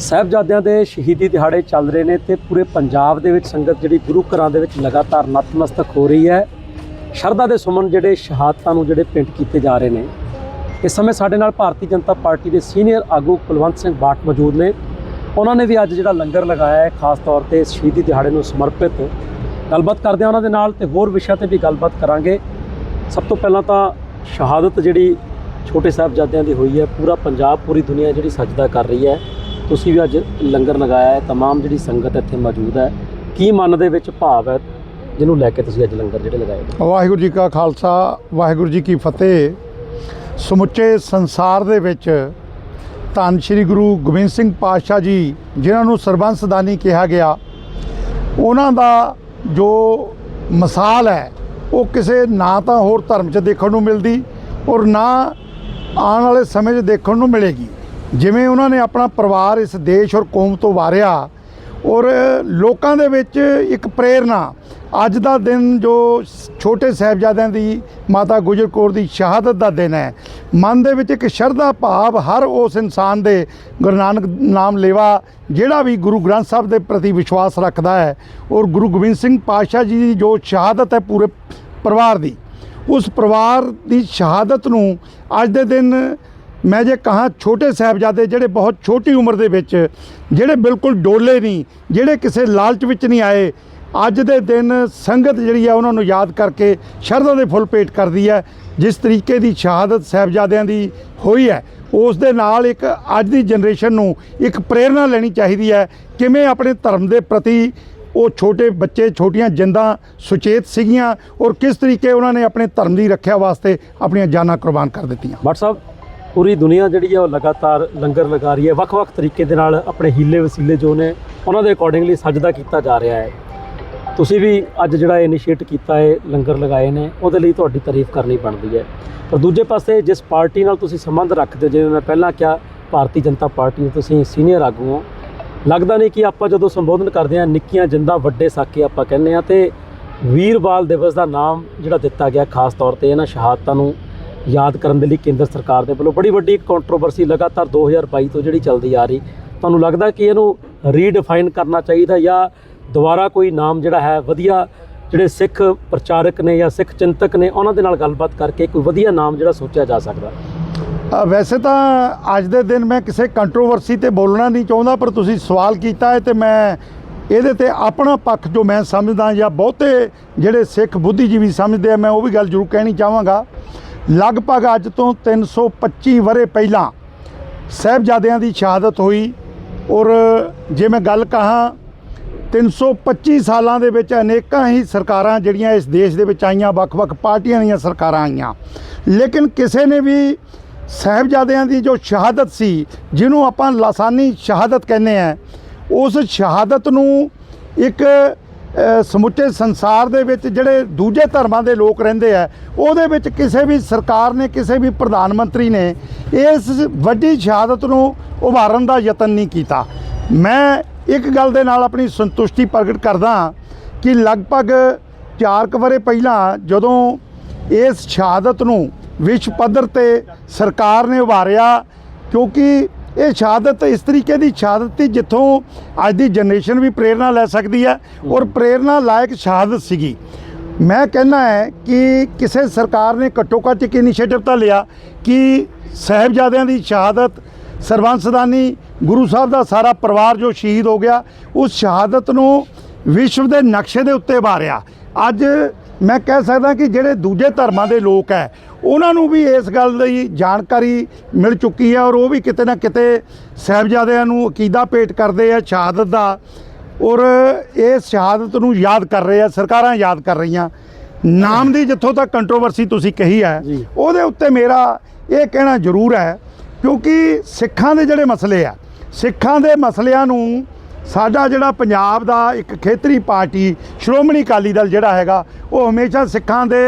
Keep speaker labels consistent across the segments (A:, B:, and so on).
A: ਸਾਹਿਬਜ਼ਾਦਿਆਂ ਦੇ ਸ਼ਹੀਦੀ ਦਿਹਾੜੇ ਚੱਲ ਰਹੇ ਨੇ ਤੇ ਪੂਰੇ ਪੰਜਾਬ ਦੇ ਵਿੱਚ ਸੰਗਤ ਜਿਹੜੀ ਗੁਰੂ ਘਰਾਂ ਦੇ ਵਿੱਚ ਲਗਾਤਾਰ ਨਤਮਸਤਕ ਹੋ ਰਹੀ ਹੈ। ਸ਼ਰਧਾ ਦੇ ਸੁਮਨ ਜਿਹੜੇ ਸ਼ਹਾਦਤਾਂ ਨੂੰ ਜਿਹੜੇ ਪਿੰਡ ਕੀਤੇ ਜਾ ਰਹੇ ਨੇ। ਇਸ ਸਮੇਂ ਸਾਡੇ ਨਾਲ ਭਾਰਤੀ ਜਨਤਾ ਪਾਰਟੀ ਦੇ ਸੀਨੀਅਰ ਆਗੂ ਕੁਲਵੰਤ ਸਿੰਘ ਬਾਟ ਮੌਜੂਦ ਨੇ। ਉਹਨਾਂ ਨੇ ਵੀ ਅੱਜ ਜਿਹੜਾ ਲੰਗਰ ਲਗਾਇਆ ਹੈ, ਖਾਸ ਤੌਰ ਤੇ ਸ਼ਹੀਦੀ ਦਿਹਾੜੇ ਨੂੰ ਸਮਰਪਿਤ। ਗੱਲਬਾਤ ਕਰਦੇ ਹਾਂ ਉਹਨਾਂ ਦੇ ਨਾਲ ਤੇ ਹੋਰ ਵਿਸ਼ਿਆਂ ਤੇ ਵੀ ਗੱਲਬਾਤ ਕਰਾਂਗੇ। ਸਭ ਤੋਂ ਪਹਿਲਾਂ ਤਾਂ ਸ਼ਹਾਦਤ ਜਿਹੜੀ ਛੋਟੇ ਸਾਹਿਬਜ਼ਾਦਿਆਂ ਦੀ ਹੋਈ ਹੈ, ਪੂਰਾ ਪੰਜਾਬ, ਪੂਰੀ ਦੁਨੀਆ ਜਿਹੜੀ ਸਜਦਾ ਕਰ ਰਹੀ ਹੈ। ਤੁਸੀਂ ਵੀ ਅੱਜ ਲੰਗਰ ਲਗਾਇਆ ਹੈ तमाम ਜਿਹੜੀ ਸੰਗਤ ਇੱਥੇ ਮੌਜੂਦ ਹੈ ਕੀ ਮਨ ਦੇ ਵਿੱਚ ਭਾਵ ਹੈ ਜਿਹਨੂੰ ਲੈ ਕੇ ਤੁਸੀਂ ਅੱਜ ਲੰਗਰ ਜਿਹੜੇ ਲਗਾਏ ਨੇ?
B: ਵਾਹਿਗੁਰੂ ਜੀ ਕਾ ਖਾਲਸਾ ਵਾਹਿਗੁਰੂ ਜੀ ਕੀ ਫਤਿਹ ਸਮੁੱਚੇ ਸੰਸਾਰ ਦੇ ਵਿੱਚ ਧੰਨ ਸ਼੍ਰੀ ਗੁਰੂ ਗੋਬਿੰਦ ਸਿੰਘ ਪਾਤਸ਼ਾਹ ਜੀ ਜਿਨ੍ਹਾਂ ਨੂੰ ਸਰਬੰਸਦਾਨੀ ਕਿਹਾ ਗਿਆ ਉਹਨਾਂ ਦਾ ਜੋ ਮਿਸਾਲ ਹੈ ਉਹ ਕਿਸੇ ਨਾ ਤਾਂ ਹੋਰ ਧਰਮ 'ਚ ਦੇਖਣ ਨੂੰ ਮਿਲਦੀ ਔਰ ਨਾ ਆਉਣ ਵਾਲੇ ਸਮੇਂ 'ਚ ਦੇਖਣ ਨੂੰ ਮਿਲੇਗੀ ਜਿਵੇਂ ਉਹਨਾਂ ਨੇ ਆਪਣਾ ਪਰਿਵਾਰ ਇਸ ਦੇਸ਼ ਔਰ ਕੌਮ ਤੋਂ ਵਾਰਿਆ ਔਰ ਲੋਕਾਂ ਦੇ ਵਿੱਚ ਇੱਕ ਪ੍ਰੇਰਣਾ, ਅੱਜ ਦਾ ਦਿਨ ਜੋ ਛੋਟੇ ਸਾਹਿਬਜ਼ਾਦਿਆਂ ਦੀ ਮਾਤਾ ਗੁਜਰ ਕੌਰ ਦੀ ਸ਼ਹਾਦਤ ਦਾ ਦਿਨ ਹੈ, ਮਨ ਦੇ ਵਿੱਚ ਇੱਕ ਸ਼ਰਧਾ ਭਾਵ ਹਰ ਉਸ ਇਨਸਾਨ ਦੇ ਗੁਰੂ ਨਾਨਕ ਨਾਮ ਲੇਵਾ ਜਿਹੜਾ ਵੀ ਗੁਰੂ ਗ੍ਰੰਥ ਸਾਹਿਬ ਦੇ ਪ੍ਰਤੀ ਵਿਸ਼ਵਾਸ ਰੱਖਦਾ ਹੈ ਔਰ ਗੁਰੂ ਗੋਬਿੰਦ ਸਿੰਘ ਪਾਤਸ਼ਾਹ ਜੀ ਦੀ ਜੋ ਸ਼ਹਾਦਤ ਹੈ ਪੂਰੇ ਪਰਿਵਾਰ ਦੀ, ਉਸ ਪਰਿਵਾਰ ਦੀ ਸ਼ਹਾਦਤ ਨੂੰ ਅੱਜ ਦੇ ਦਿਨ ਮੈਂ ਜੇ ਕਹਾਂ ਛੋਟੇ ਸਾਹਿਬਜ਼ਾਦੇ ਜਿਹੜੇ ਬਹੁਤ ਛੋਟੀ ਉਮਰ ਦੇ ਵਿੱਚ, ਜਿਹੜੇ ਬਿਲਕੁਲ ਡੋਲੇ ਨਹੀਂ, ਜਿਹੜੇ ਕਿਸੇ ਲਾਲਚ ਵਿੱਚ ਨਹੀਂ ਆਏ, ਅੱਜ ਦੇ ਦਿਨ ਸੰਗਤ ਜਿਹੜੀ ਹੈ ਉਹਨਾਂ ਨੂੰ ਯਾਦ ਕਰਕੇ ਸ਼ਰਧਾ ਦੇ ਫੁੱਲ ਭੇਟ ਕਰਦੀ ਹੈ ਜਿਸ ਤਰੀਕੇ ਦੀ ਸ਼ਹਾਦਤ ਸਾਹਿਬਜ਼ਾਦਿਆਂ ਦੀ ਹੋਈ ਹੈ, ਉਸ ਦੇ ਨਾਲ ਇੱਕ ਅੱਜ ਦੀ ਜਨਰੇਸ਼ਨ ਨੂੰ ਇੱਕ ਪ੍ਰੇਰਣਾ ਲੈਣੀ ਚਾਹੀਦੀ ਹੈ, ਕਿਵੇਂ ਆਪਣੇ ਧਰਮ ਦੇ ਪ੍ਰਤੀ ਉਹ ਛੋਟੇ ਬੱਚੇ, ਛੋਟੀਆਂ ਜਿੰਦਾਂ ਸੁਚੇਤ ਸੀਗੀਆਂ ਔਰ ਕਿਸ ਤਰੀਕੇ ਉਹਨਾਂ ਨੇ ਆਪਣੇ ਧਰਮ ਦੀ ਰੱਖਿਆ ਵਾਸਤੇ ਆਪਣੀਆਂ ਜਾਨਾਂ ਕੁਰਬਾਨ ਕਰ ਦਿੱਤੀਆਂ।
A: ਵਟਸਐਪ ਪੂਰੀ ਦੁਨੀਆ ਜਿਹੜੀ ਹੈ ਉਹ ਲਗਾਤਾਰ ਲੰਗਰ ਲਗਾ ਰਹੀ ਹੈ। ਵੱਖ-ਵੱਖ ਤਰੀਕੇ ਦੇ ਨਾਲ ਆਪਣੇ ਹੀਲੇ ਵਸੀਲੇ ਜੋ ਨੇ, ਉਹਨਾਂ ਦੇ ਅਕੋਰਡਿੰਗਲੀ ਸਜਦਾ ਕੀਤਾ ਜਾ ਰਿਹਾ ਹੈ। ਤੁਸੀਂ ਵੀ ਅੱਜ ਜਿਹੜਾ ਇਨੀਸ਼ੀਏਟ ਕੀਤਾ ਹੈ, ਲੰਗਰ ਲਗਾਏ ਨੇ, ਉਹਦੇ ਲਈ ਤੁਹਾਡੀ ਤਾਰੀਫ ਕਰਨੀ ਬਣਦੀ ਹੈ। ਪਰ ਦੂਜੇ ਪਾਸੇ ਜਿਸ ਪਾਰਟੀ ਨਾਲ ਤੁਸੀਂ ਸੰਬੰਧ ਰੱਖਦੇ ਹੋ, ਜਿਵੇਂ ਮੈਂ ਪਹਿਲਾਂ ਕਿਹਾ, ਭਾਰਤੀ ਜਨਤਾ ਪਾਰਟੀ ਦੇ ਤੁਸੀਂ ਸੀਨੀਅਰ ਆਗੂ ਹੋ, ਲੱਗਦਾ ਨਹੀਂ ਕਿ ਆਪਾਂ ਜਦੋਂ ਸੰਬੋਧਨ ਕਰਦੇ ਹਾਂ, ਨਿੱਕੀਆਂ ਜਿੰਦਾ ਵੱਡੇ ਸਾਕੇ ਆਪਾਂ ਕਹਿੰਦੇ ਆ ਤੇ ਵੀਰ ਬਾਲ ਦਿਵਸ ਦਾ ਨਾਮ ਜਿਹੜਾ ਦਿੱਤਾ ਗਿਆ, ਖਾਸ ਤੌਰ ਤੇ ਇਹਨਾਂ ਸ਼ਹਾਦਤਾਂ ਨੂੰ ਯਾਦ ਕਰਨ ਦੇ ਲਈ ਕੇਂਦਰ ਸਰਕਾਰ ਦੇ ਵੱਲੋਂ ਬੜੀ ਵੱਡੀ ਕੰਟਰੋਵਰਸੀ ਲਗਾਤਾਰ 2022 ਤੋਂ ਜਿਹੜੀ ਚੱਲਦੀ ਆ ਰਹੀ। ਤੁਹਾਨੂੰ ਲੱਗਦਾ ਕਿ ਇਹਨੂੰ ਰੀਡਿਫਾਈਨ ਕਰਨਾ ਚਾਹੀਦਾ ਜਾਂ ਦੁਬਾਰਾ ਕੋਈ ਨਾਮ ਜਿਹੜਾ ਹੈ ਵਧੀਆ ਜਿਹੜੇ ਸਿੱਖ ਪ੍ਰਚਾਰਕ ਨੇ ਜਾਂ ਸਿੱਖ ਚਿੰਤਕ ਨੇ, ਉਹਨਾਂ ਦੇ ਨਾਲ ਗੱਲਬਾਤ ਕਰਕੇ ਕੋਈ ਵਧੀਆ ਨਾਮ ਜਿਹੜਾ ਸੋਚਿਆ ਜਾ ਸਕਦਾ?
B: ਵੈਸੇ ਤਾਂ ਅੱਜ ਦੇ ਦਿਨ ਮੈਂ ਕਿਸੇ ਕੰਟਰੋਵਰਸੀ ਤੇ ਬੋਲਣਾ ਨਹੀਂ ਚਾਹੁੰਦਾ, ਪਰ ਤੁਸੀਂ ਸਵਾਲ ਕੀਤਾ ਹੈ ਤੇ ਮੈਂ ਇਹਦੇ ਤੇ ਆਪਣਾ ਪੱਖ ਜੋ ਮੈਂ ਸਮਝਦਾ ਜਾਂ ਬਹੁਤੇ ਜਿਹੜੇ ਸਿੱਖ ਬੁੱਧੀਜੀਵੀ ਸਮਝਦੇ ਆ, ਮੈਂ ਉਹ ਵੀ ਗੱਲ ਜ਼ਰੂਰ ਕਹਿਣੀ ਚਾਹਾਂਗਾ। ਲਗਭਗ ਅੱਜ ਤੋਂ 325 ਵਰੇ ਪਹਿਲਾਂ ਸਾਹਿਬਜ਼ਾਦਿਆਂ ਦੀ ਸ਼ਹਾਦਤ ਹੋਈ। ਔਰ ਜੇ ਮੈਂ ਗੱਲ ਕਹਾਂ 325 ਸਾਲਾਂ ਦੇ ਵਿੱਚ ਅਨੇਕਾਂ ਹੀ ਸਰਕਾਰਾਂ ਜਿਹੜੀਆਂ ਇਸ ਦੇਸ਼ ਦੇ ਵਿੱਚ ਆਈਆਂ, ਵੱਖ-ਵੱਖ ਪਾਰਟੀਆਂ ਦੀਆਂ ਸਰਕਾਰਾਂ ਆਈਆਂ। ਲੇਕਿਨ ਕਿਸੇ ਨੇ ਵੀ ਸਾਹਿਬਜ਼ਾਦਿਆਂ ਦੀ ਜੋ ਸ਼ਹਾਦਤ ਸੀ, ਜਿਹਨੂੰ ਆਪਾਂ ਲਾਸਾਨੀ ਸ਼ਹਾਦਤ ਕਹਿੰਦੇ ਆ ਉਸ ਸ਼ਹਾਦਤ ਨੂੰ ਇੱਕ ਸਮੁੱਚੇ ਸੰਸਾਰ ਦੇ ਵਿੱਚ ਜਿਹੜੇ ਦੂਜੇ ਧਰਮਾਂ ਦੇ ਲੋਕ ਰਹਿੰਦੇ ਆ, ਉਹਦੇ ਵਿੱਚ ਕਿਸੇ ਵੀ ਸਰਕਾਰ ਨੇ, ਕਿਸੇ ਵੀ ਪ੍ਰਧਾਨ ਮੰਤਰੀ ਨੇ ਇਸ ਵੱਡੀ ਸ਼ਹਾਦਤ ਨੂੰ ਉਭਾਰਨ ਦਾ ਯਤਨ ਨਹੀਂ ਕੀਤਾ। ਮੈਂ ਇੱਕ ਗੱਲ ਦੇ ਨਾਲ ਆਪਣੀ ਸੰਤੁਸ਼ਟੀ ਪ੍ਰਗਟ ਕਰਦਾ ਕਿ ਲਗਭਗ 4 ਵਰੇ ਪਹਿਲਾਂ ਜਦੋਂ ਇਸ ਸ਼ਹਾਦਤ ਨੂੰ ਵਿਸ਼ਵ ਪੱਧਰ ਤੇ ਸਰਕਾਰ ਨੇ ਉਭਾਰਿਆ, ਕਿਉਂਕਿ ਇਹ ਸ਼ਹਾਦਤ ਇਸ ਤਰੀਕੇ ਦੀ ਸ਼ਹਾਦਤ ਸੀ ਜਿੱਥੋਂ ਅੱਜ ਦੀ ਜਨਰੇਸ਼ਨ ਵੀ ਪ੍ਰੇਰਣਾ ਲੈ ਸਕਦੀ ਹੈ ਔਰ ਪ੍ਰੇਰਣਾ ਲਾਇਕ ਸ਼ਹਾਦਤ ਸੀਗੀ। ਮੈਂ ਕਹਿੰਦਾ ਹੈ ਕਿ ਕਿਸੇ ਸਰਕਾਰ ਨੇ ਘੱਟੋ ਘੱਟ ਇੱਕ ਇਨੀਸ਼ੀਏਟਿਵ ਤਾਂ ਲਿਆ ਕਿ ਸਾਹਿਬਜ਼ਾਦਿਆਂ ਦੀ ਸ਼ਹਾਦਤ ਸਰਬੰਸਦਾਨੀ ਗੁਰੂ ਸਾਹਿਬ ਦਾ ਸਾਰਾ ਪਰਿਵਾਰ ਜੋ ਸ਼ਹੀਦ ਹੋ ਗਿਆ, ਉਸ ਸ਼ਹਾਦਤ ਨੂੰ ਵਿਸ਼ਵ ਦੇ ਨਕਸ਼ੇ ਦੇ ਉੱਤੇ ਬਾਰਿਆ ਅੱਜ ਮੈਂ ਕਹਿ ਸਕਦਾ ਕਿ ਜਿਹੜੇ ਦੂਜੇ ਧਰਮਾਂ ਦੇ ਲੋਕ ਹੈ ਉਹਨਾਂ ਨੂੰ ਵੀ ਇਸ ਗੱਲ ਦੀ ਜਾਣਕਾਰੀ ਮਿਲ ਚੁੱਕੀ ਹੈ ਔਰ ਉਹ ਵੀ ਕਿਤੇ ਨਾ ਕਿਤੇ ਸਾਹਿਬਜ਼ਾਦਿਆਂ ਨੂੰ ਅਕੀਦਾ ਭੇਟ ਕਰਦੇ ਆ ਸ਼ਹਾਦਤ ਦਾ ਔਰ ਇਸ ਸ਼ਹਾਦਤ ਨੂੰ ਯਾਦ ਕਰ ਰਹੇ ਆ ਸਰਕਾਰਾਂ ਯਾਦ ਕਰ ਰਹੀਆਂ ਨਾਮ ਦੀ ਜਿੱਥੋਂ ਤੱਕ ਕੰਟਰੋਵਰਸੀ ਤੁਸੀਂ ਕਹੀ ਹੈ। ਉਹਦੇ ਉੱਤੇ ਮੇਰਾ ਇਹ ਕਹਿਣਾ ਜ਼ਰੂਰ ਹੈ ਕਿਉਂਕਿ ਸਿੱਖਾਂ ਦੇ ਜਿਹੜੇ ਮਸਲੇ ਆ ਸਿੱਖਾਂ ਦੇ ਮਸਲਿਆਂ ਨੂੰ ਸਾਡਾ ਜਿਹੜਾ ਪੰਜਾਬ ਦਾ ਇੱਕ ਖੇਤਰੀ ਪਾਰਟੀ ਸ਼੍ਰੋਮਣੀ ਅਕਾਲੀ ਦਲ ਜਿਹੜਾ ਹੈਗਾ ਉਹ ਹਮੇਸ਼ਾ ਸਿੱਖਾਂ ਦੇ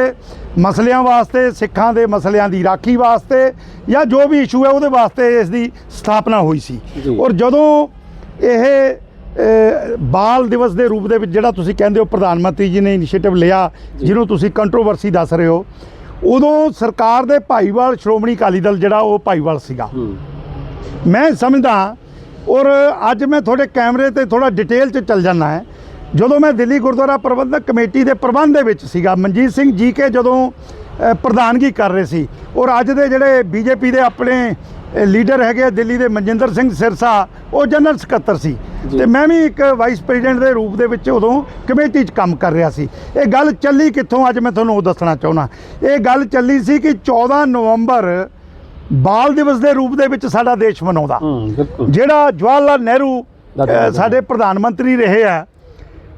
B: ਮਸਲਿਆਂ ਵਾਸਤੇ ਸਿੱਖਾਂ ਦੇ ਮਸਲਿਆਂ ਦੀ ਰਾਖੀ ਵਾਸਤੇ ਜਾਂ ਜੋ ਵੀ ਇਸ਼ੂ ਹੈ ਉਹਦੇ ਵਾਸਤੇ ਇਸ ਦੀ ਸਥਾਪਨਾ ਹੋਈ ਸੀ। ਔਰ ਜਦੋਂ ਇਹ ਬਾਲ ਦਿਵਸ ਦੇ ਰੂਪ ਦੇ ਵਿੱਚ ਜਿਹੜਾ ਤੁਸੀਂ ਕਹਿੰਦੇ ਹੋ ਪ੍ਰਧਾਨ ਮੰਤਰੀ ਜੀ ਨੇ ਇਨੀਸ਼ੀਏਟਿਵ ਲਿਆ ਜਿਹਨੂੰ ਤੁਸੀਂ ਕੰਟਰੋਵਰਸੀ ਦੱਸ ਰਹੇ ਹੋ ਉਦੋਂ ਸਰਕਾਰ ਦੇ ਭਾਈਵਾਲ ਸ਼੍ਰੋਮਣੀ ਅਕਾਲੀ ਦਲ ਜਿਹੜਾ ਉਹ ਭਾਈਵਾਲ ਸੀਗਾ। ਮੈਂ ਸਮਝਦਾ ਔਰ ਅੱਜ ਮੈਂ ਤੁਹਾਡੇ ਕੈਮਰੇ ਤੇ ਥੋੜਾ ਡਿਟੇਲ 'ਚ ਚੱਲ ਜਾਣਾ ਹੈ। ਜਦੋਂ ਮੈਂ ਦਿੱਲੀ ਗੁਰਦੁਆਰਾ ਪ੍ਰਬੰਧਕ ਕਮੇਟੀ ਦੇ ਪ੍ਰਬੰਧ ਦੇ ਵਿੱਚ ਸੀਗਾ ਮਨਜੀਤ ਸਿੰਘ ਜੀ ਕੇ ਜਦੋਂ ਪ੍ਰਧਾਨਗੀ ਕਰ ਰਹੇ ਸੀ ਔਰ ਅੱਜ ਦੇ ਜਿਹੜੇ ਬੀਜੇਪੀ ਦੇ ਆਪਣੇ ਲੀਡਰ ਹੈਗੇ ਆ ਦਿੱਲੀ ਦੇ ਮਨਜਿੰਦਰ ਸਿੰਘ ਸਿਰਸਾ ਉਹ ਜਨਰਲ ਸਕੱਤਰ ਸੀ। ਤੇ ਮੈਂ ਵੀ ਇੱਕ ਵਾਈਸ ਪ੍ਰੈਜ਼ੀਡੈਂਟ ਦੇ ਰੂਪ ਦੇ ਵਿੱਚ ਉਦੋਂ ਕਮੇਟੀ 'ਚ ਕੰਮ ਕਰ ਰਿਹਾ ਸੀ। ਇਹ ਗੱਲ ਚੱਲੀ ਕਿੱਥੋਂ? ਅੱਜ ਮੈਂ ਤੁਹਾਨੂੰ ਉਹ ਦੱਸਣਾ ਚਾਹੁੰਦਾ। ਇਹ ਗੱਲ ਚੱਲੀ ਸੀ ਕਿ 14 ਨਵੰਬਰ ਬਾਲ ਦਿਵਸ ਦੇ ਰੂਪ ਦੇ ਵਿੱਚ ਸਾਡਾ ਦੇਸ਼ ਮਨਾਉਂਦਾ। ਜਿਹੜਾ ਜਵਾਹਰ ਲਾਲ ਨਹਿਰੂ ਸਾਡੇ ਪ੍ਰਧਾਨ ਮੰਤਰੀ ਰਹੇ ਆ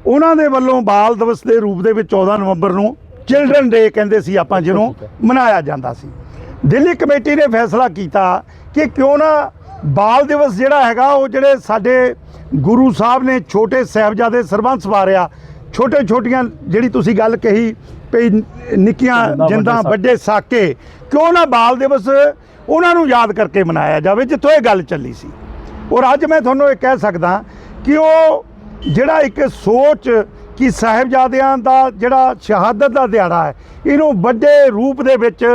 B: ਉਹਨਾਂ ਦੇ ਵੱਲੋਂ ਬਾਲ ਦਿਵਸ ਦੇ ਰੂਪ ਦੇ ਵਿੱਚ 14 ਨਵੰਬਰ ਨੂੰ ਚਿਲਡਰਨ ਡੇ ਕਹਿੰਦੇ ਸੀ ਆਪਾਂ ਜਿਹਨੂੰ। ਮਨਾਇਆ ਜਾਂਦਾ ਸੀ। ਦਿੱਲੀ ਕਮੇਟੀ ਨੇ ਫੈਸਲਾ ਕੀਤਾ ਕਿ ਕਿਉਂ ਨਾ ਬਾਲ ਦਿਵਸ ਜਿਹੜਾ ਹੈਗਾ ਉਹ ਜਿਹੜੇ ਸਾਡੇ ਗੁਰੂ ਸਾਹਿਬ ਨੇ ਛੋਟੇ ਸਾਹਿਬਜ਼ਾਦੇ ਸਰਬੰਸ ਵਾਰਿਆ ਛੋਟੇ ਛੋਟੀਆਂ ਜਿਹੜੀ ਤੁਸੀਂ ਗੱਲ ਕਹੀ ਵੀ ਨਿੱਕੀਆਂ
A: ਜਿੰਦਾਂ ਵੱਡੇ
B: ਸਾਕੇ ਕਿਉਂ ਨਾ ਬਾਲ ਦਿਵਸ ਉਹਨਾਂ ਨੂੰ ਯਾਦ ਕਰਕੇ ਮਨਾਇਆ ਜਾਵੇ ਜਿੱਥੋਂ ਇਹ ਗੱਲ ਚੱਲੀ ਸੀ। ਔਰ ਅੱਜ ਮੈਂ ਤੁਹਾਨੂੰ ਇਹ ਕਹਿ ਸਕਦਾ ਕਿ ਉਹ ਜਿਹੜਾ ਇੱਕ ਸੋਚ ਕਿ ਸਾਹਿਬਜ਼ਾਦਿਆਂ ਦਾ ਜਿਹੜਾ ਸ਼ਹਾਦਤ ਦਾ ਦਿਹਾੜਾ ਹੈ ਇਹਨੂੰ ਵੱਡੇ ਰੂਪ ਦੇ ਵਿੱਚ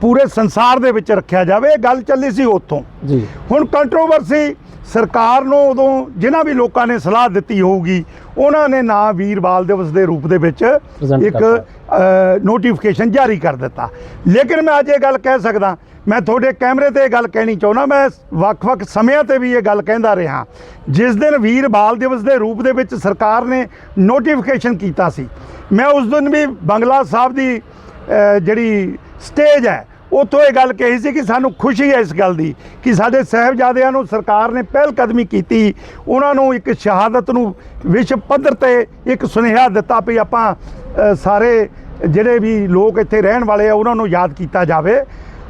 B: ਪੂਰੇ ਸੰਸਾਰ ਦੇ ਵਿੱਚ ਰੱਖਿਆ ਜਾਵੇ। ਇਹ ਗੱਲ ਚੱਲੀ ਸੀ ਉੱਥੋਂ।
A: ਜੀ।
B: ਹੁਣ ਕੰਟਰੋਵਰਸੀ ਸਰਕਾਰ ਨੂੰ ਉਦੋਂ ਜਿਨ੍ਹਾਂ ਵੀ ਲੋਕਾਂ ਨੇ ਸਲਾਹ ਦਿੱਤੀ ਹੋਊਗੀ ਉਹਨਾਂ ਨੇ ਨਾ ਵੀਰ ਬਾਲ ਦਿਵਸ ਦੇ ਰੂਪ ਦੇ ਵਿੱਚ ਇੱਕ। ਨੋਟੀਫਿਕੇਸ਼ਨ ਜਾਰੀ ਕਰ ਦਿੱਤਾ। ਲੇਕਿਨ ਮੈਂ ਅੱਜ ਇਹ ਗੱਲ ਕਹਿ ਸਕਦਾ ਮੈਂ ਤੁਹਾਡੇ ਕੈਮਰੇ ਤੇ ਇਹ ਗੱਲ ਕਹਿਣੀ ਚਾਹੁੰਦਾ, ਮੈਂ ਵੱਖ-ਵੱਖ ਸਮਿਆਂ ਤੇ ਵੀ ਇਹ ਗੱਲ ਕਹਿੰਦਾ ਰਿਹਾ। ਜਿਸ ਦਿਨ ਵੀਰ ਬਾਲ ਦਿਵਸ ਦੇ ਰੂਪ ਦੇ ਵਿੱਚ ਸਰਕਾਰ ਨੇ ਨੋਟੀਫਿਕੇਸ਼ਨ ਕੀਤਾ ਸੀ, ਮੈਂ ਉਸ ਦਿਨ ਵੀ ਬੰਗਲਾ ਸਾਹਿਬ ਦੀ ਜਿਹੜੀ ਸਟੇਜ ਹੈ, ਉੱਥੋਂ ਇਹ ਗੱਲ ਕਹੀ ਸੀ ਕਿ ਸਾਨੂੰ ਖੁਸ਼ੀ ਹੈ ਇਸ ਗੱਲ ਦੀ ਕਿ ਸਾਡੇ ਸਾਹਿਬਜ਼ਾਦਿਆਂ ਨੂੰ ਸਰਕਾਰ ਨੇ ਪਹਿਲ ਕਦਮੀ ਕੀਤੀ। ਉਹਨਾਂ ਨੂੰ ਇੱਕ ਸ਼ਹਾਦਤ ਨੂੰ ਵਿਸ਼ਵ ਪੱਧਰ ਤੇ ਇੱਕ ਸੁਨੇਹਾ ਦਿੱਤਾ ਵੀ ਆਪਾਂ ਸਾਰੇ ਜਿਹੜੇ ਵੀ ਲੋਕ ਇੱਥੇ ਰਹਿਣ ਵਾਲੇ ਆ, ਉਹਨਾਂ ਨੂੰ ਯਾਦ ਕੀਤਾ ਜਾਵੇ।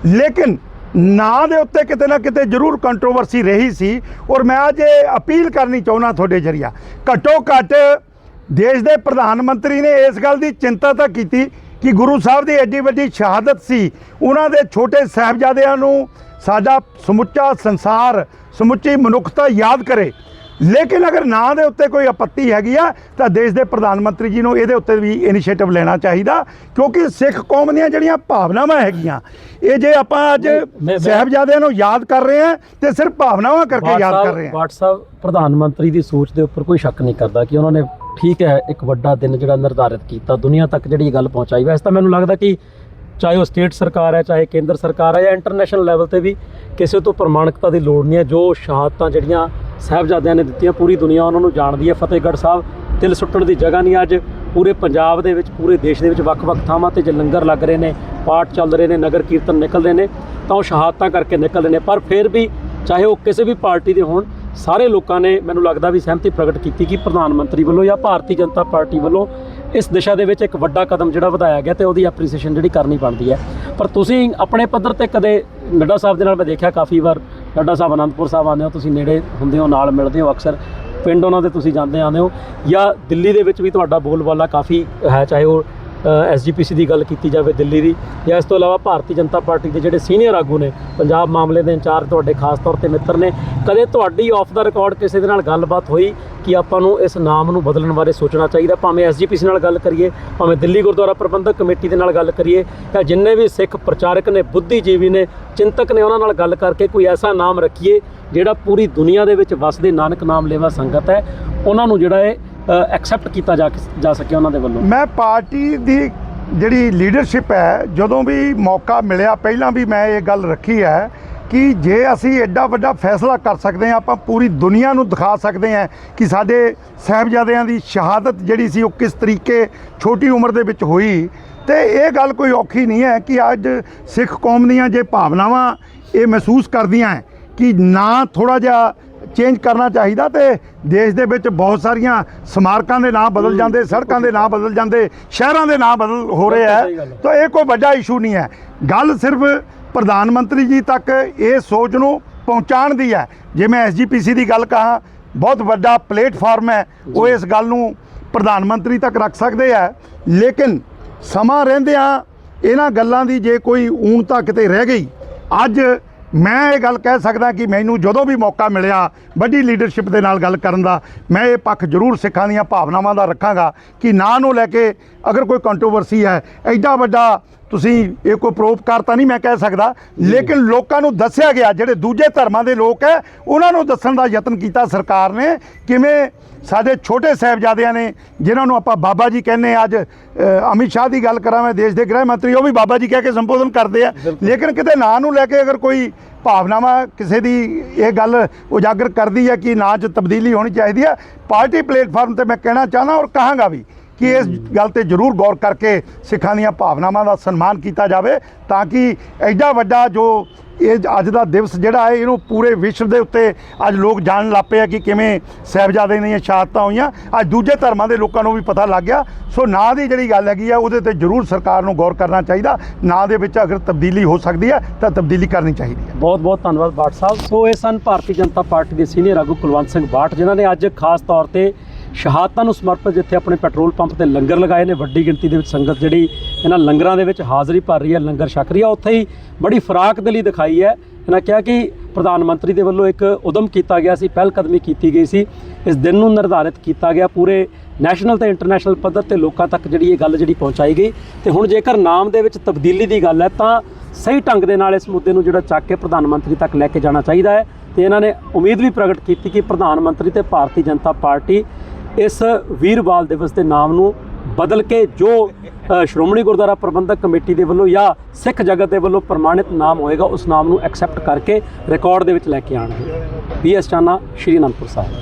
B: ਲੇਕਿਨ ਨਾਂ ਦੇ ਉੱਤੇ ਕਿਤੇ ਨਾ ਕਿਤੇ ਜ਼ਰੂਰ ਕੰਟਰੋਵਰਸੀ ਰਹੀ ਸੀ ਔਰ ਮੈਂ ਅੱਜ ਇਹ ਅਪੀਲ ਕਰਨੀ ਚਾਹੁੰਦਾ ਤੁਹਾਡੇ ਜਰੀਆ ਘੱਟੋ ਘੱਟ ਦੇਸ਼ ਦੇ ਪ੍ਰਧਾਨ ਮੰਤਰੀ ਨੇ ਇਸ ਗੱਲ ਦੀ ਚਿੰਤਾ ਤਾਂ ਕੀਤੀ ਕਿ ਗੁਰੂ ਸਾਹਿਬ ਦੀ ਐਡੀ ਵੱਡੀ ਸ਼ਹਾਦਤ ਸੀ। ਉਹਨਾਂ ਦੇ ਛੋਟੇ ਸਾਹਿਬਜ਼ਾਦਿਆਂ ਨੂੰ ਸਾਡਾ ਸਮੁੱਚਾ ਸੰਸਾਰ, ਸਮੁੱਚੀ ਮਨੁੱਖਤਾ ਯਾਦ ਕਰੇ। ਲੇਕਿਨ ਅਗਰ ਨਾਂ ਦੇ ਉੱਤੇ ਕੋਈ ਆਪੱਤੀ ਹੈਗੀ ਆ ਤਾਂ ਦੇਸ਼ ਦੇ ਪ੍ਰਧਾਨ ਮੰਤਰੀ ਜੀ ਨੂੰ ਇਹਦੇ ਉੱਤੇ ਵੀ ਇਨੀਸ਼ੀਏਟਿਵ ਲੈਣਾ ਚਾਹੀਦਾ ਕਿਉਂਕਿ ਸਿੱਖ ਕੌਮ ਦੀਆਂ ਜਿਹੜੀਆਂ ਭਾਵਨਾਵਾਂ ਹੈਗੀਆਂ ਇਹ ਜੇ ਆਪਾਂ ਅੱਜ ਸਾਹਿਬਜ਼ਾਦਿਆਂ ਨੂੰ ਯਾਦ ਕਰ ਰਹੇ ਹਾਂ ਤੇ ਸਿਰਫ ਭਾਵਨਾਵਾਂ ਕਰਕੇ ਯਾਦ ਕਰ ਰਹੇ
A: ਵਾਟ ਸਾਹਿਬ ਪ੍ਰਧਾਨ ਮੰਤਰੀ ਦੀ ਸੋਚ ਦੇ ਉੱਪਰ ਕੋਈ ਸ਼ੱਕ ਨਹੀਂ ਕਰਦਾ ਕਿ ਉਹਨਾਂ ਨੇ ਠੀਕ ਹੈ ਇੱਕ ਵੱਡਾ ਦਿਨ ਜਿਹੜਾ ਨਿਰਧਾਰਿਤ ਕੀਤਾ ਦੁਨੀਆ ਤੱਕ ਜਿਹੜੀ ਗੱਲ ਪਹੁੰਚਾਈ। ਵੈਸੇ ਤਾਂ ਮੈਨੂੰ ਲੱਗਦਾ ਕਿ ਚਾਹੇ ਉਹ ਸਟੇਟ ਸਰਕਾਰ ਹੈ, ਚਾਹੇ ਕੇਂਦਰ ਸਰਕਾਰ ਹੈ ਜਾਂ ਇੰਟਰਨੈਸ਼ਨਲ ਲੈਵਲ ਤੇ ਵੀ ਕਿਸੇ ਤੋਂ ਪ੍ਰਮਾਣਿਕਤਾ ਦੀ ਲੋੜ ਨਹੀਂ ਹੈ। ਜੋ ਸ਼ਹਾਦਤਾਂ ਜਿਹੜੀਆਂ ਸਾਹਿਬਜ਼ਾਦਿਆਂ ਨੇ ਦਿੱਤੀਆਂ ਪੂਰੀ ਦੁਨੀਆ ਉਹਨਾਂ ਨੂੰ ਜਾਣਦੀ ਹੈ। ਫਤਿਹਗੜ੍ਹ ਸਾਹਿਬ ਤਿਲ ਸੁੱਟਣ ਦੀ ਜਗ੍ਹਾ ਨਹੀਂ ਅੱਜ। ਪੂਰੇ ਪੰਜਾਬ ਦੇ ਵਿੱਚ, ਪੂਰੇ ਦੇਸ਼ ਦੇ ਵਿੱਚ ਵੱਖ-ਵੱਖ ਥਾਵਾਂ ਤੇ ਜੇ ਲੰਗਰ ਲੱਗ ਰਹੇ ਨੇ, ਪਾਠ ਚੱਲ ਰਹੇ ਨੇ, ਨਗਰ ਕੀਰਤਨ ਨਿਕਲ ਰਹੇ ਨੇ, ਤਾਂ ਉਹ ਸ਼ਹਾਦਤਾਂ ਕਰਕੇ ਨਿਕਲ ਰਹੇ ਨੇ। ਪਰ ਫਿਰ ਵੀ ਚਾਹੇ ਉਹ ਕਿਸੇ ਵੀ ਪਾਰਟੀ ਦੇ ਹੋਣ, ਸਾਰੇ ਲੋਕਾਂ ਨੇ ਮੈਨੂੰ ਲੱਗਦਾ ਵੀ ਸਹਿਮਤੀ ਪ੍ਰਗਟ ਕੀਤੀ ਕਿ ਪ੍ਰਧਾਨ ਮੰਤਰੀ ਵੱਲੋਂ ਜਾਂ ਭਾਰਤੀ ਜਨਤਾ ਪਾਰਟੀ ਵੱਲੋਂ ਇਸ ਦਿਸ਼ਾ ਦੇ ਵਿੱਚ ਇੱਕ ਵੱਡਾ ਕਦਮ ਜਿਹੜਾ ਵਧਾਇਆ ਗਿਆ ਤੇ ਉਹਦੀ ਐਪਰੀਸੀਏਸ਼ਨ ਜਿਹੜੀ ਕਰਨੀ ਬਣਦੀ ਹੈ। ਪਰ ਤੁਸੀਂ ਆਪਣੇ ਪੱਧਰ ਤੇ ਕਦੇ ਨੱਡਾ ਸਾਹਿਬ ਦੇ ਨਾਲ ਮੈਂ ਦੇਖਿਆ ਕਾਫੀ ਵਾਰ, ਨੱਡਾ ਸਾਹਿਬ, ਅਨੰਦਪੁਰ ਸਾਹਿਬ ਆਉਂਦੇ ਹੋ, ਤੁਸੀਂ ਨੇੜੇ ਹੁੰਦੇ ਹੋ, ਨਾਲ ਮਿਲਦੇ ਹੋ ਅਕਸਰ, ਪਿੰਡ ਉਹਨਾਂ ਦੇ ਤੁਸੀਂ ਜਾਂਦੇ ਆਉਂਦੇ ਹੋ ਜਾਂ ਦਿੱਲੀ ਦੇ ਵਿੱਚ ਵੀ ਤੁਹਾਡਾ ਬੋਲਬਾਲਾ ਕਾਫੀ ਹੈ, ਚਾਹੇ ਉਹ ਐਸਜੀਪੀਸੀ ਦੀ ਗੱਲ ਕੀਤੀ ਜਾਵੇ ਦਿੱਲੀ ਦੀ ਜਾਂ ਇਸ ਤੋਂ ਇਲਾਵਾ ਭਾਰਤੀ ਜਨਤਾ ਪਾਰਟੀ ਦੇ ਜਿਹੜੇ ਸੀਨੀਅਰ ਆਗੂ ਨੇ, ਪੰਜਾਬ ਮਾਮਲੇ ਦੇ ਇੰਚਾਰਜ ਤੁਹਾਡੇ ਖਾਸ ਤੌਰ ਤੇ ਮਿੱਤਰ ਨੇ, ਕਦੇ ਤੁਹਾਡੀ ਆਫ ਦਾ ਰਿਕਾਰਡ ਕਿਸੇ ਦੇ ਨਾਲ ਗੱਲਬਾਤ ਹੋਈ ਕਿ ਆਪਾਂ ਨੂੰ ਇਸ ਨਾਮ ਨੂੰ ਬਦਲਣ ਬਾਰੇ ਸੋਚਣਾ ਚਾਹੀਦਾ? ਭਾਵੇਂ ਐਸਜੀਪੀਸੀ ਨਾਲ ਗੱਲ ਕਰੀਏ, ਭਾਵੇਂ ਦਿੱਲੀ ਗੁਰਦੁਆਰਾ ਪ੍ਰਬੰਧਕ ਕਮੇਟੀ ਦੇ ਨਾਲ ਗੱਲ ਕਰੀਏ, ਜਾਂ ਜਿੰਨੇ ਵੀ ਸਿੱਖ ਪ੍ਰਚਾਰਕ ਨੇ, ਬੁੱਧੀਜੀਵੀ ਨੇ, ਚਿੰਤਕ ਨੇ, ਉਹਨਾਂ ਨਾਲ ਗੱਲ ਕਰਕੇ ਕੋਈ ਐਸਾ ਨਾਮ ਰੱਖੀਏ ਜਿਹੜਾ ਪੂਰੀ ਦੁਨੀਆ ਦੇ ਵਿੱਚ ਵਸਦੇ ਨਾਨਕ ਨਾਮ ਲੇਵਾ ਸੰਗਤ ਹੈ। ਉਹਨਾਂ ਨੂੰ ਜਿਹੜਾ ਹੈ ਐਕਸੈਪਟ ਕੀਤਾ ਜਾ ਜਾ ਸਕੇ ਉਹਨਾਂ ਦੇ ਵੱਲੋਂ?
B: ਮੈਂ ਪਾਰਟੀ ਦੀ ਜਿਹੜੀ ਲੀਡਰਸ਼ਿਪ ਹੈ, ਜਦੋਂ ਵੀ ਮੌਕਾ ਮਿਲਿਆ, ਪਹਿਲਾਂ ਵੀ ਮੈਂ ਇਹ ਗੱਲ ਰੱਖੀ ਹੈ ਕਿ ਜੇ ਅਸੀਂ ਐਡਾ ਵੱਡਾ ਫੈਸਲਾ ਕਰ ਸਕਦੇ ਹਾਂ, ਆਪਾਂ ਪੂਰੀ ਦੁਨੀਆ ਨੂੰ ਦਿਖਾ ਸਕਦੇ ਹਾਂ ਕਿ ਸਾਡੇ ਸਾਹਿਬਜ਼ਾਦਿਆਂ ਦੀ ਸ਼ਹਾਦਤ ਜਿਹੜੀ ਸੀ, ਉਹ ਕਿਸ ਤਰੀਕੇ ਛੋਟੀ ਉਮਰ ਦੇ ਵਿੱਚ ਹੋਈ। ਤੇ ਇਹ ਗੱਲ ਕੋਈ ਔਖੀ ਨਹੀਂ ਹੈ ਕਿ ਅੱਜ ਸਿੱਖ ਕੌਮ ਦੀਆਂ ਜੇ ਭਾਵਨਾਵਾਂ ਇਹ ਮਹਿਸੂਸ ਕਰਦੀਆਂ ਹੈ ਕਿ ਨਾ ਥੋੜਾ ਜਿਹਾ ਚੇਂਜ ਕਰਨਾ ਚਾਹੀਦਾ ਤੇ ਦੇਸ਼ ਦੇ ਵਿੱਚ ਬਹੁਤ ਸਾਰੀਆਂ ਸਮਾਰਕਾਂ ਦੇ ਨਾਂ ਬਦਲ ਜਾਂਦੇ ਸੜਕਾਂ ਦੇ ਨਾਂ ਬਦਲ ਜਾਂਦੇ ਸ਼ਹਿਰਾਂ ਦੇ ਨਾਂ ਬਦਲ ਹੋ ਰਹੇ ਹੈ। ਤਾਂ ਇਹ ਕੋਈ ਵੱਡਾ ਇਸ਼ੂ ਨਹੀਂ ਹੈ। ਗੱਲ ਸਿਰਫ ਪ੍ਰਧਾਨ ਮੰਤਰੀ ਜੀ ਤੱਕ ਇਹ ਸੋਚ ਨੂੰ ਪਹੁੰਚਾਉਣ ਦੀ ਹੈ। ਜੇ ਮੈਂ ਐਸਜੀਪੀਸੀ ਦੀ ਗੱਲ ਕਹਾਂ ਬਹੁਤ ਵੱਡਾ ਪਲੇਟਫਾਰਮ ਹੈ। ਉਹ ਇਸ ਗੱਲ ਨੂੰ ਪ੍ਰਧਾਨ ਮੰਤਰੀ ਤੱਕ ਰੱਖ ਸਕਦੇ ਆ ਲੇਕਿਨ ਸਮਾਂ ਰਹਿੰਦਿਆਂ ਇਹਨਾਂ ਗੱਲਾਂ ਦੀ ਜੇ ਕੋਈ ਊਣਤਾ ਕਿਤੇ ਰਹਿ ਗਈ ਅੱਜ ਮੈਂ ਇਹ ਗੱਲ ਕਹਿ ਸਕਦਾ ਕਿ ਮੈਨੂੰ ਜਦੋਂ ਵੀ ਮੌਕਾ ਮਿਲਿਆ ਵੱਡੀ ਲੀਡਰਸ਼ਿਪ ਦੇ ਨਾਲ ਗੱਲ ਕਰਨ ਦਾ, ਮੈਂ ਇਹ ਪੱਖ ਜ਼ਰੂਰ ਸਿੱਖਾਂ ਦੀਆਂ ਭਾਵਨਾਵਾਂ ਦਾ ਰੱਖਾਂਗਾ ਕਿ ਨਾਂ ਨੂੰ ਲੈ ਕੇ ਅਗਰ ਕੋਈ ਕੰਟਰੋਵਰਸੀ ਹੈ, ਐਡਾ ਵੱਡਾ ਤੁਸੀਂ ਇਹ ਕੋਈ ਪਰੋਪਕਾਰ ਤਾਂ ਨਹੀਂ ਮੈਂ ਕਹਿ ਸਕਦਾ। ਲੇਕਿਨ ਲੋਕਾਂ ਨੂੰ ਦੱਸਿਆ ਗਿਆ ਜਿਹੜੇ ਦੂਜੇ ਧਰਮਾਂ ਦੇ ਲੋਕ ਹੈ ਉਹਨਾਂ ਨੂੰ ਦੱਸਣ ਦਾ ਯਤਨ ਕੀਤਾ ਸਰਕਾਰ ਨੇ। ਕਿਵੇਂ ਸਾਡੇ ਛੋਟੇ ਸਾਹਿਬਜ਼ਾਦਿਆਂ ਨੇ ਜਿਨ੍ਹਾਂ ਨੂੰ ਆਪਾਂ ਬਾਬਾ ਜੀ ਕਹਿੰਦੇ ਅੱਜ ਅਮਿਤ ਸ਼ਾਹ ਦੀ ਗੱਲ ਕਰਾਂ ਮੈਂ ਦੇਸ਼ ਦੇ ਗ੍ਰਹਿ ਮੰਤਰੀ ਉਹ ਵੀ ਬਾਬਾ ਜੀ ਕਹਿ ਕੇ ਸੰਬੋਧਨ ਕਰਦੇ ਆ। ਲੇਕਿਨ ਕਿਤੇ ਨਾਂ ਨੂੰ ਲੈ ਕੇ ਅਗਰ ਕੋਈ ਭਾਵਨਾਵਾ ਕਿਸੇ ਦੀ ਇਹ ਗੱਲ ਉਜਾਗਰ ਕਰਦੀ ਹੈ ਕਿ ਨਾਂ 'ਚ ਤਬਦੀਲੀ ਹੋਣੀ ਚਾਹੀਦੀ ਹੈ ਪਾਰਟੀ ਪਲੇਟਫਾਰਮ ਤੇ ਮੈਂ ਕਹਿਣਾ ਚਾਹਨਾ ਔਰ ਕਹਾਂਗਾ ਵੀ ਕਿ ਇਸ ਗੱਲ ਤੇ ਜ਼ਰੂਰ ਗੌਰ ਕਰਕੇ ਸਿੱਖਾਂ ਦੀਆਂ ਭਾਵਨਾਵਾਂ ਦਾ ਸਨਮਾਨ ਕੀਤਾ ਜਾਵੇ ਤਾਂ ਕਿ ਐਡਾ ਵੱਡਾ ਜੋ ਇਹ ਅੱਜ ਦਾ ਦਿਵਸ ਜਿਹੜਾ ਹੈ, ਇਹਨੂੰ ਪੂਰੇ ਵਿਸ਼ਵ ਦੇ ਉੱਤੇ ਅੱਜ ਲੋਕ ਜਾਣਨ ਲੱਪੇ ਆ ਕਿ ਕਿਵੇਂ ਸਾਹਿਬਜ਼ਾਦੇ ਦੀਆਂ ਸ਼ਹਾਦਤਾਂ ਹੋਈਆਂ। ਅੱਜ ਦੂਜੇ ਧਰਮਾਂ ਦੇ ਲੋਕਾਂ ਨੂੰ ਵੀ ਪਤਾ ਲੱਗ ਗਿਆ। ਸੋ ਨਾਂ ਦੀ ਜਿਹੜੀ ਗੱਲ ਹੈਗੀ ਆ, ਉਹਦੇ ਤੇ ਜ਼ਰੂਰ ਸਰਕਾਰ ਨੂੰ ਗੌਰ ਕਰਨਾ ਚਾਹੀਦਾ। ਨਾਂ ਦੇ ਵਿੱਚ ਅਗਰ ਤਬਦੀਲੀ ਹੋ ਸਕਦੀ ਹੈ, ਤਾਂ ਤਬਦੀਲੀ ਕਰਨੀ ਚਾਹੀਦੀ ਹੈ।
A: ਬਹੁਤ ਬਹੁਤ ਧੰਨਵਾਦ ਬਾਠ ਸਾਹਿਬ। ਸੋ ਇਹ ਸਨ ਭਾਰਤੀ ਜਨਤਾ ਪਾਰਟੀ ਦੇ ਸੀਨੀਅਰ ਆਗੂ ਕੁਲਵੰਤ ਸਿੰਘ ਬਾਠ, ਜਿਨ੍ਹਾਂ ਨੇ ਅੱਜ ਖਾਸ ਤੌਰ ਤੇ ਸ਼ਹਾਦਤਾਂ ਨੂੰ ਸਮਰਪਿਤ ਜਿੱਥੇ ਆਪਣੇ ਪੈਟਰੋਲ ਪੰਪ ਤੇ ਲੰਗਰ ਲਗਾਏ ਨੇ, ਵੱਡੀ ਗਿਣਤੀ ਦੇ ਵਿੱਚ ਸੰਗਤ ਜਿਹੜੀ ਇਹਨਾਂ ਲੰਗਰਾਂ ਦੇ ਵਿੱਚ ਹਾਜ਼ਰੀ ਭਰ ਰਹੀ ਹੈ, ਲੰਗਰ ਛਕ ਰਹੀ ਹੈ। ਉੱਥੇ ਹੀ ਬੜੀ ਫਰਾਕ ਦਿਲੀ ਦਿਖਾਈ ਹੈ। ਇਹਨਾਂ ਕਿਹਾ ਕਿ ਪ੍ਰਧਾਨ ਮੰਤਰੀ ਦੇ ਵੱਲੋਂ ਇੱਕ ਉਦਮ ਕੀਤਾ ਗਿਆ ਸੀ ਪਹਿਲ ਕਦਮੀ ਕੀਤੀ ਗਈ ਸੀ। ਇਸ ਦਿਨ ਨੂੰ ਨਿਰਧਾਰਿਤ ਕੀਤਾ ਗਿਆ। ਪੂਰੇ ਨੈਸ਼ਨਲ ਤੇ ਇੰਟਰਨੈਸ਼ਨਲ ਪੱਧਰ ਤੇ ਲੋਕਾਂ ਤੱਕ ਜਿਹੜੀ ਇਹ ਗੱਲ ਜਿਹੜੀ ਪਹੁੰਚਾਈ ਗਈ। ਤੇ ਹੁਣ ਜੇਕਰ ਨਾਮ ਦੇ ਵਿੱਚ ਤਬਦੀਲੀ ਦੀ ਗੱਲ ਹੈ, ਤਾਂ ਸਹੀ ਢੰਗ ਦੇ ਨਾਲ ਇਸ ਮੁੱਦੇ ਨੂੰ ਜਿਹੜਾ ਚੱਕ ਕੇ ਪ੍ਰਧਾਨ ਮੰਤਰੀ ਤੱਕ ਲੈ ਕੇ ਜਾਣਾ ਚਾਹੀਦਾ ਹੈ। ਤੇ ਇਹਨਾਂ ਨੇ ਉਮੀਦ ਵੀ ਪ੍ਰਗਟ ਕੀਤੀ ਕਿ ਪ੍ਰਧਾਨ ਮੰਤਰੀ ਤੇ ਭਾਰਤੀ ਜਨਤਾ ਪਾਰਟੀ ਇਸ ਵੀਰ ਬਾਲ ਦਿਵਸ ਦੇ ਨਾਮ ਨੂੰ ਬਦਲ ਕੇ ਜੋ ਸ਼੍ਰੋਮਣੀ ਗੁਰਦੁਆਰਾ ਪ੍ਰਬੰਧਕ ਕਮੇਟੀ ਦੇ ਵੱਲੋਂ ਜਾਂ ਸਿੱਖ ਜਗਤ ਦੇ ਵੱਲੋਂ ਪ੍ਰਮਾਣਿਤ ਨਾਮ ਹੋਏਗਾ, ਉਸ ਨਾਮ ਨੂੰ ਐਕਸੈਪਟ ਕਰਕੇ ਰਿਕਾਰਡ ਦੇ ਵਿੱਚ ਲੈ ਕੇ ਆਣਗੇ ਪੀਐਸ ਚਾਨਾ, ਸ਼੍ਰੀ ਅਨੰਦਪੁਰ ਸਾਹਿਬ।